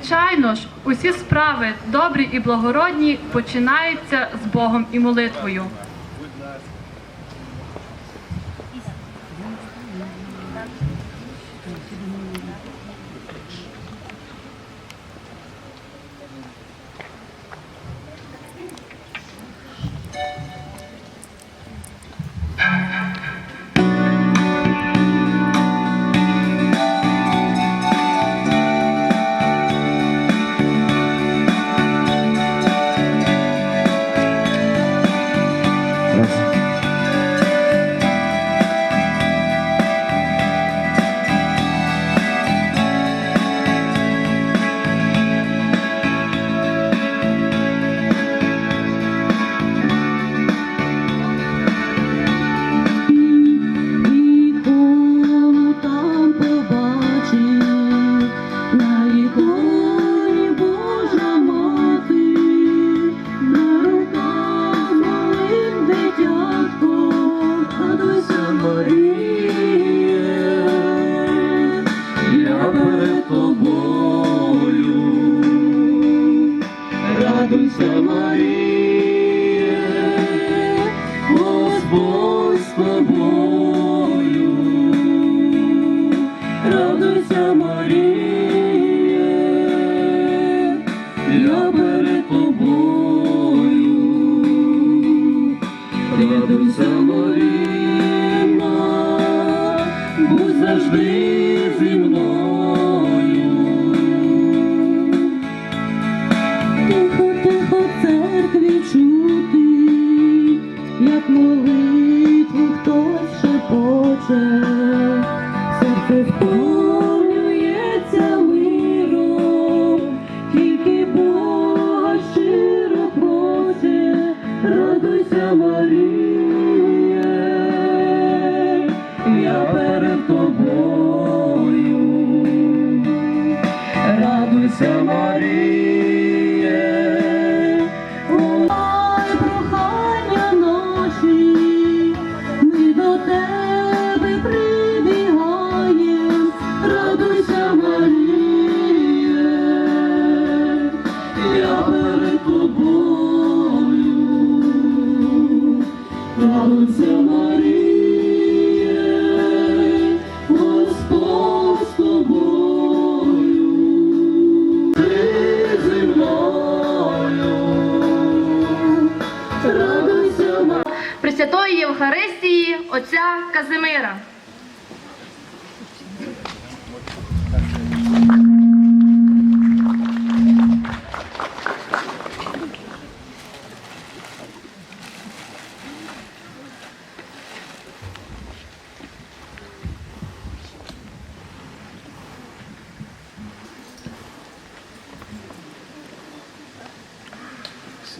звичайно ж, усі справи добрі і благородні починаються з Богом і молитвою. Abdul Samari.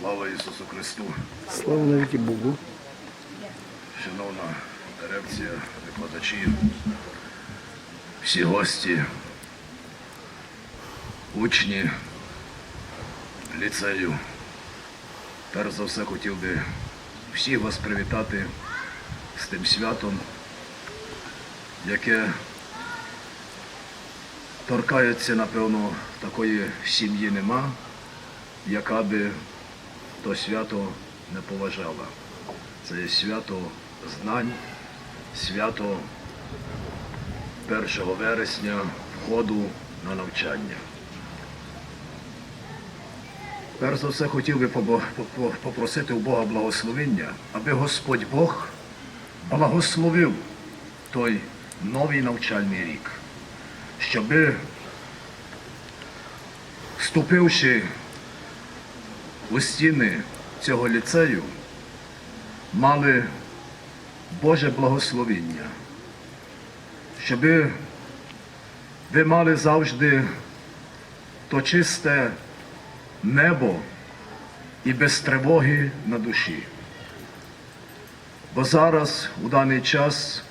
Слава Ісусу Христу! Слава навіки Богу. Шановна дирекція, викладачі, всі гості, учні ліцею. Перш за все хотів би всіх вас привітати з тим святом, яке торкається, напевно, такої сім'ї нема, яка би то свято не поважала. Це свято знань, свято 1 вересня входу на навчання. Перш за все хотів би попросити у Бога благословення, аби Господь Бог благословив той новий навчальний рік, щоби, вступивши у стіни цього ліцею, мали Боже благословіння, щоби ви мали завжди то чисте небо і без тривоги на душі. Бо зараз, у даний час,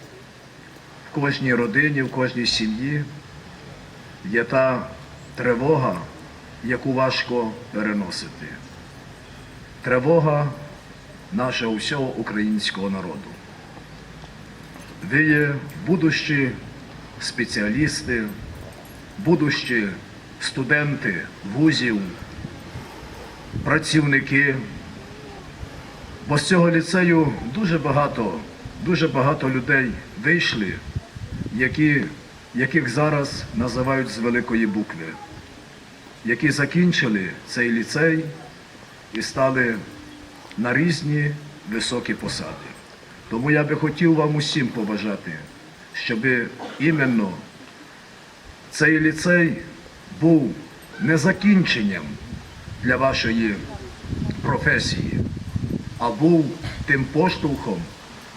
в кожній родині, в кожній сім'ї є та тривога, яку важко переносити. Тривога нашого всього українського народу. Ви є будущі спеціалісти, будущі студенти вузів, працівники. Бо з цього ліцею дуже багато, дуже багато людей вийшли, які, яких зараз називають з великої букви, які закінчили цей ліцей і стали на різні високі посади. Тому я би хотів вам усім побажати, щоб іменно цей ліцей був не закінченням для вашої професії, а був тим поштовхом,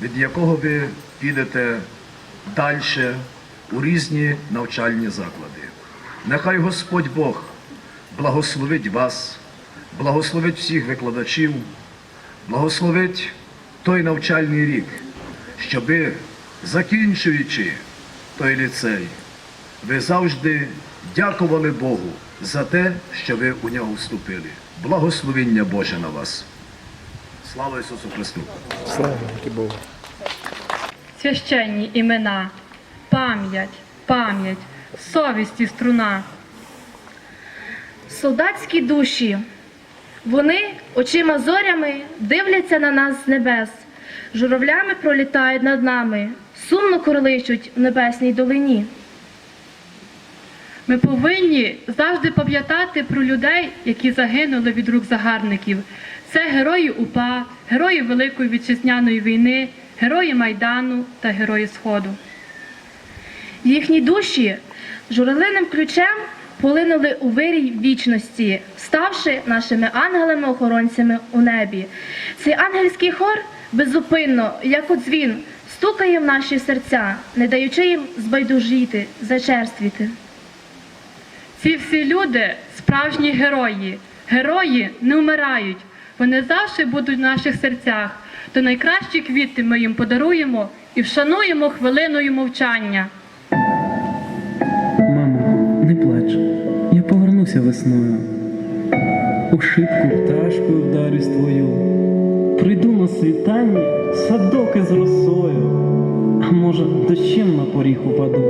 від якого ви підете далі у різні навчальні заклади. Нехай Господь Бог благословить вас, благословить всіх викладачів, благословить той навчальний рік, щоби, закінчуючи той ліцей, ви завжди дякували Богу за те, що ви у нього вступили. Благословіння Боже на вас. Слава Ісусу Христу! Слава Богу. Священні імена, пам'ять, пам'ять, совість і струна. Солдатські душі. Вони очима зорями дивляться на нас з небес, журавлями пролітають над нами, сумно корличуть в небесній долині. Ми повинні завжди пам'ятати про людей, які загинули від рук загарбників. Це герої УПА, герої Великої Вітчизняної війни, герої Майдану та герої Сходу. Їхні душі журавлиним ключем полинули у вирій вічності, ставши нашими ангелами-охоронцями у небі. Цей ангельський хор беззупинно, як у дзвін, стукає в наші серця, не даючи їм збайдужіти, зачерствіти. Ці всі люди справжні герої. Герої не вмирають. Вони завжди будуть в наших серцях. То найкращі квіти ми їм подаруємо і вшануємо хвилиною мовчання. Я весною. У шибку пташкою вдарюсь твою. Прийду на світанні садок із росою, а може, дощем на поріг упаду.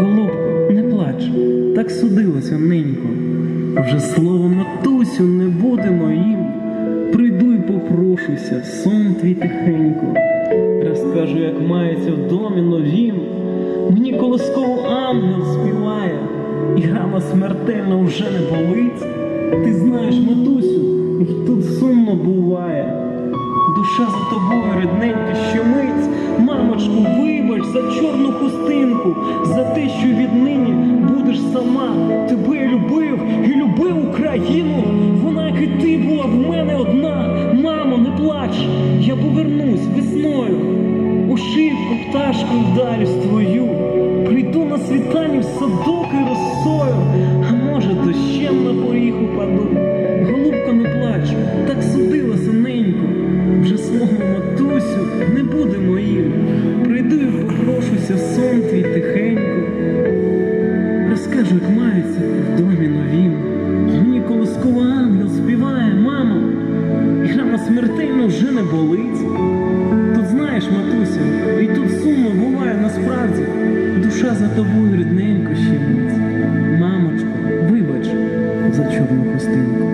Голубко, не плач, так судилося ненько. Вже слово матусю не буде моїм. Прийду й попрошуся, сон твій тихенько. Розкажу, як мається в домі новім. Мені колосково ангел співає, і рана смертельно вже не болить. Ти знаєш, матусю, і тут сумно буває. Душа за тобою, рідненька, щомить. Мамочку, вибач за чорну хустинку, за те, що віднині будеш сама. Тебе я любив і любив Україну. Вона, як і ти, була в мене одна. Мамо, не плач, я повернусь весною. У шибку пташкою вдарюсь твою. Прийду на світанні в садок і росою, а може дощем на поріг упаду. Голубко, не плач, так судила ненько. Вже слово матусю не буде моїм. Прийду і попрошуся сон чорну хустинку.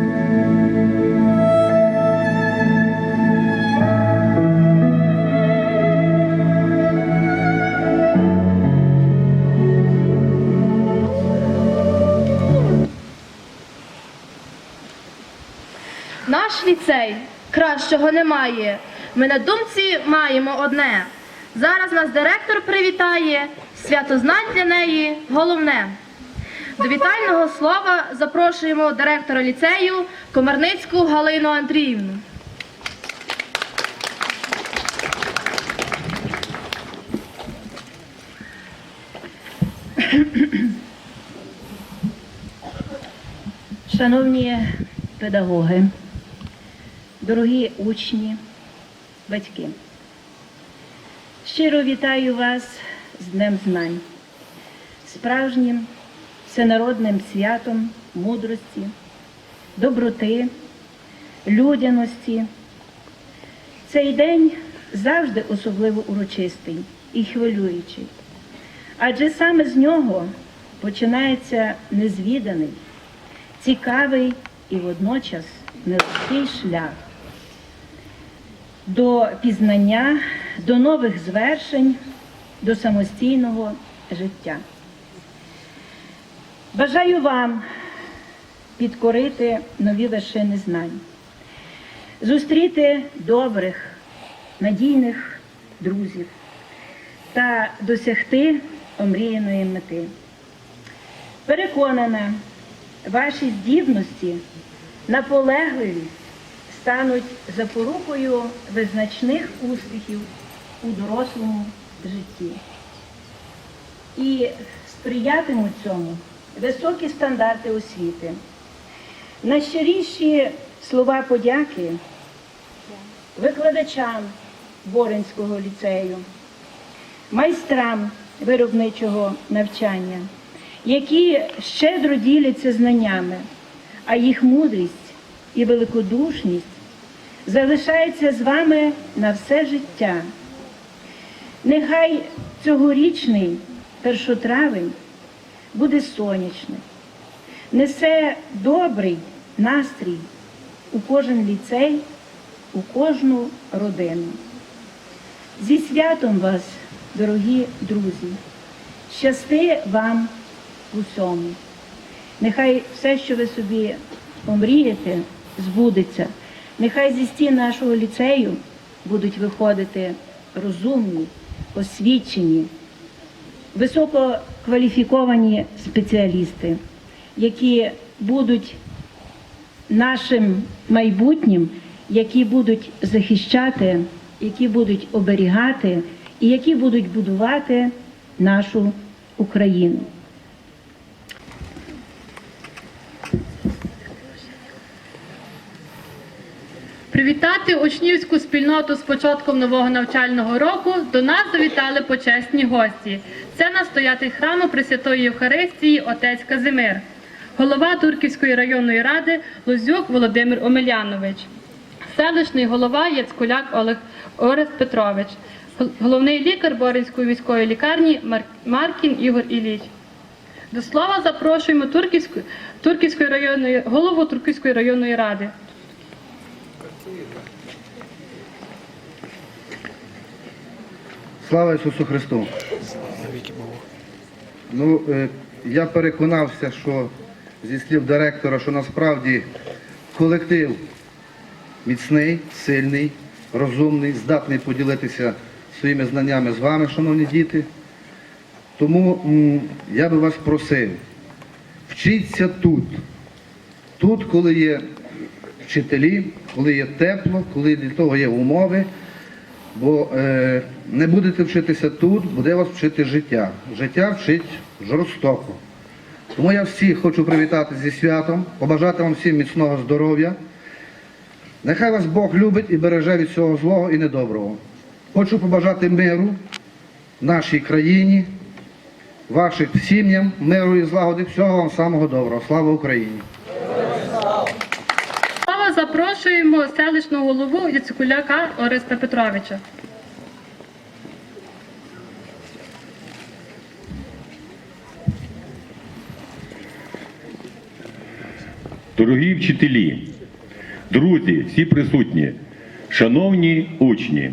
Наш ліцей кращого немає. Ми на думці маємо одне. Зараз нас директор привітає, свято знань для неї головне. До вітального слова запрошуємо директора ліцею Комарницьку Галину Андріївну. Шановні педагоги, дорогі учні, батьки, щиро вітаю вас з Днем Знань, справжнім всенародним святом мудрості, доброти, людяності. Цей день завжди особливо урочистий і хвилюючий, адже саме з нього починається незвіданий, цікавий і водночас нелегкий шлях до пізнання, до нових звершень, до самостійного життя. Бажаю вам підкорити нові вершини знань, зустріти добрих, надійних друзів та досягти омріяної мети. Переконана, ваші здібності, наполегливість стануть запорукою визначних успіхів у дорослому житті. І сприятимуть цьому високі стандарти освіти. Найщиріші слова подяки викладачам Боринського ліцею, майстрам виробничого навчання, які щедро діляться знаннями, а їх мудрість і великодушність залишається з вами на все життя. Нехай цьогорічний першотравень буде сонячний, несе добрий настрій у кожен ліцей, у кожну родину. Зі святом вас, дорогі друзі, щасти вам усьому. Нехай все, що ви собі омрієте, збудеться. Нехай зі стін нашого ліцею будуть виходити розумні, освічені, висококваліфіковані спеціалісти, які будуть нашим майбутнім, які будуть захищати, які будуть оберігати і які будуть будувати нашу Україну. Привітати учнівську спільноту з початком нового навчального року до нас завітали почесні гості. Це настоятель храму Пресвятої Євхаристії отець Казимир, голова Турківської районної ради Лозюк Володимир Омелянович, селищний голова Яцкуляк Олег Орест Петрович, головний лікар Боринської військової лікарні Маркін Ігор Ілліч. До слова запрошуємо Турківську, Турківської районної голову Турківської районної ради. Слава Ісусу Христу! Ну, е, я переконався, що зі слів директора, що насправді колектив міцний, сильний, розумний, здатний поділитися своїми знаннями з вами, шановні діти. Тому я би вас просив, вчіться тут. Тут, коли є вчителі, коли є тепло, коли для того є умови. Бо е, не будете вчитися тут, буде вас вчити життя. Життя вчить жорстоко. Тому я всіх хочу привітати зі святом, побажати вам всім міцного здоров'я. Нехай вас Бог любить і береже від всього злого і недоброго. Хочу побажати миру нашій країні, вашим сім'ям, миру і злагоди, всього вам самого доброго. Слава Україні! Запрошуємо селищного голову Яцикуляка Ореста Петровича. Дорогі вчителі, друзі, всі присутні, шановні учні,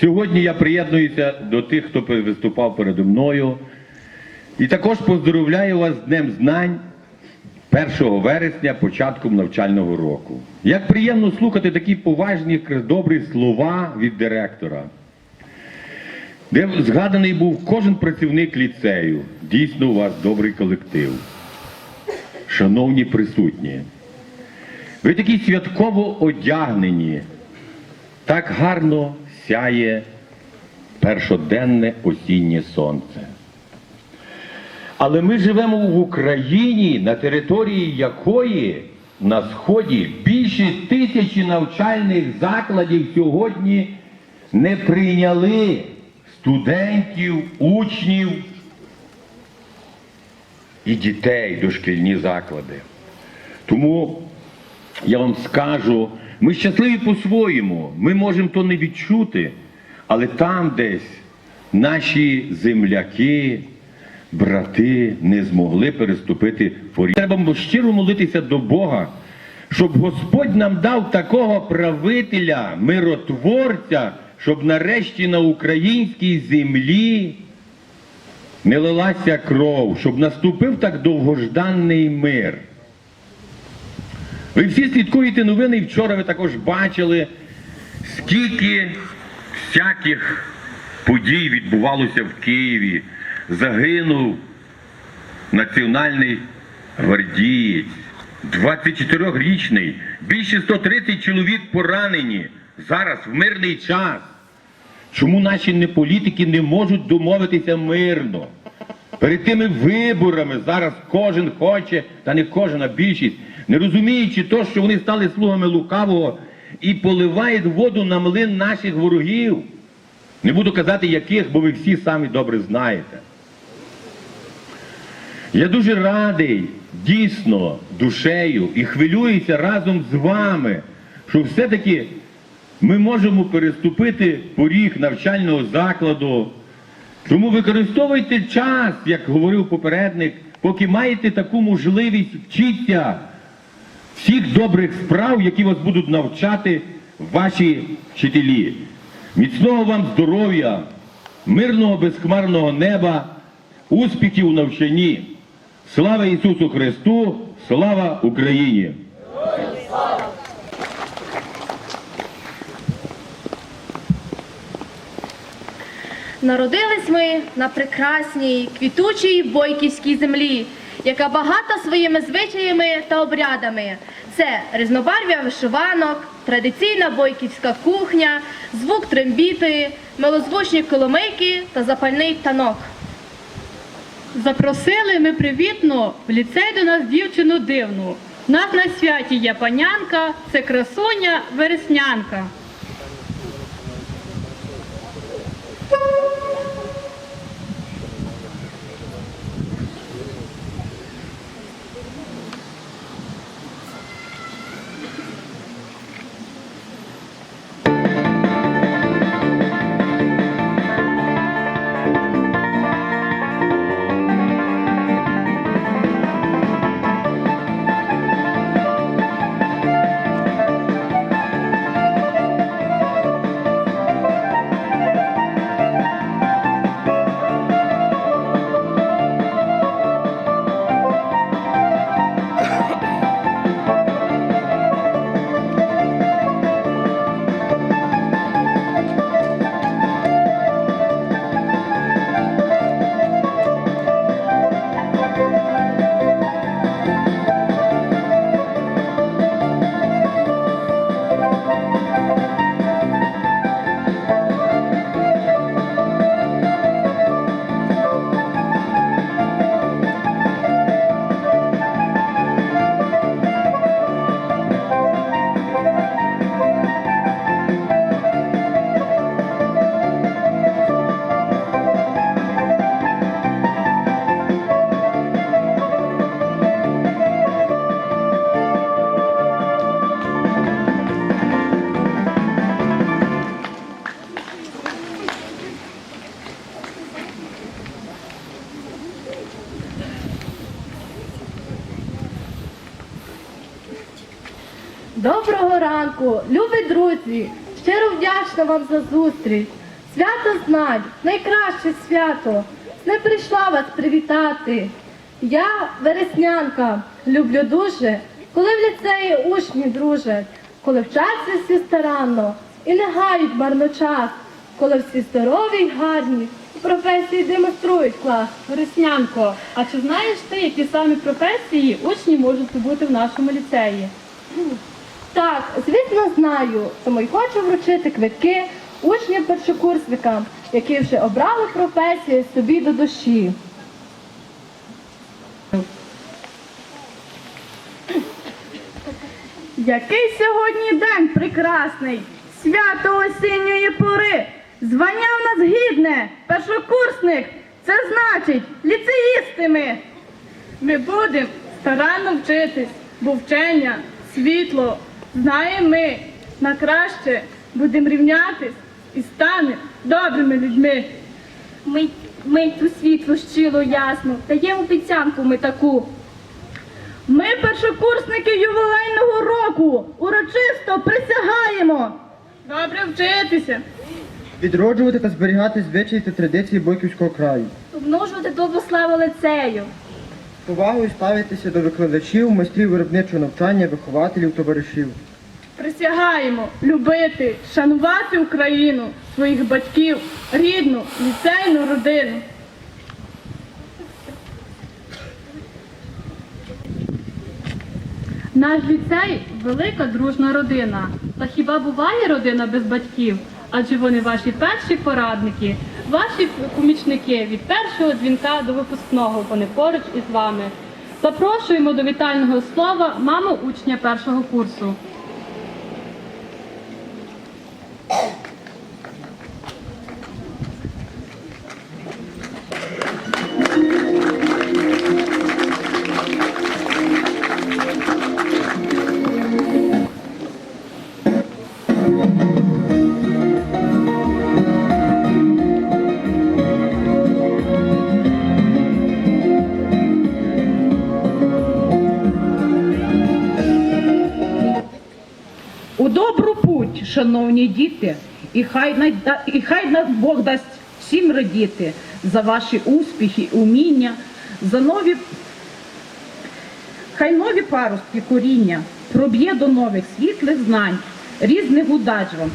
сьогодні я приєднуюся до тих, хто виступав передо мною, і також поздоровляю вас з Днем Знань 1 вересня, початком навчального року. Як приємно слухати такі поважні, добрі слова від директора, де згаданий був кожен працівник ліцею. Дійсно, у вас добрий колектив. Шановні присутні, ви такі святково одягнені, так гарно сяє першоденне осіннє сонце. Але ми живемо в Україні, на території якої на сході більше тисячі навчальних закладів сьогодні не прийняли студентів, учнів і дітей дошкільні заклади. Тому я вам скажу, ми щасливі по-своєму, ми можемо то не відчути, але там десь наші земляки, брати не змогли переступити поріг. Треба щиро молитися до Бога, щоб Господь нам дав такого правителя, миротворця, щоб нарешті на українській землі не лилася кров, щоб наступив так довгожданий мир. Ви всі слідкуєте новини, і вчора ви також бачили, скільки всяких подій відбувалося в Києві. Загинув національний гвардієць, 24-річний, більше 130 чоловік поранені зараз в мирний час. Чому наші не політики не можуть домовитися мирно? Перед тими виборами зараз кожен хоче, та не кожен, а більшість, не розуміючи то, що вони стали слугами лукавого і поливають воду на млин наших ворогів. Не буду казати яких, бо ви всі самі добре знаєте. Я дуже радий, дійсно, душею і хвилююся разом з вами, що все-таки ми можемо переступити поріг навчального закладу. Тому використовуйте час, як говорив попередник, поки маєте таку можливість вчитися всіх добрих справ, які вас будуть навчати ваші вчителі. Міцного вам здоров'я, мирного безхмарного неба, успіхів у навчанні. Слава Ісусу Христу! Слава Україні! Народились ми на прекрасній, квітучій бойківській землі, яка багата своїми звичаями та обрядами. Це різнобарв'я вишиванок, традиційна бойківська кухня, звук трембіти, милозвучні коломийки та запальний танок. Запросили ми привітно в ліцей до нас дівчину дивну. Нас на святі є панянка, це красуня вереснянка. Вдячна вам за зустріч. Свято знань, найкраще свято. Не прийшла вас привітати. Я вереснянка, люблю дуже, коли в ліцеї учні дружать, коли вчаться всі старанно і не гають марно час, коли всі здорові й гарні, і професії демонструють клас. Вереснянко, а чи знаєш ти, які самі професії учні можуть бути в нашому ліцеї? Так, звісно, знаю, тому й хочу вручити квитки учням-першокурсникам, які вже обрали професію собі до душі. Який сьогодні день прекрасний, свято осінньої пори. Звання в нас гідне, першокурсник, це значить ліцеїсти ми. Ми будемо старанно вчитись, бо вчення, світло, знаємо ми, на краще будемо рівнятись і станемо добрими людьми. Ми мить у світлу щило ясну, даємо обіцянку ми таку. Ми, першокурсники ювілейного року, урочисто присягаємо. Добре вчитися. Відроджувати та зберігати звичаї та традиції Бойківського краю. Обмножувати добру славу лицею. Повагою ставитися до викладачів, майстрів виробничого навчання, вихователів, товаришів. Присягаємо любити, шанувати Україну, своїх батьків, рідну, ліцейну родину. Наш ліцей велика дружна родина. Та хіба буває родина без батьків? Адже вони ваші перші порадники, ваші помічники від першого дзвінка до випускного. Вони поруч із вами. Запрошуємо до вітального слова маму учня першого курсу. Шановні діти, і хай, і хай нам Бог дасть всім радіти за ваші успіхи, уміння, за нові, хай нові паростки коріння проб'є до нових світлих знань, різних удач вам,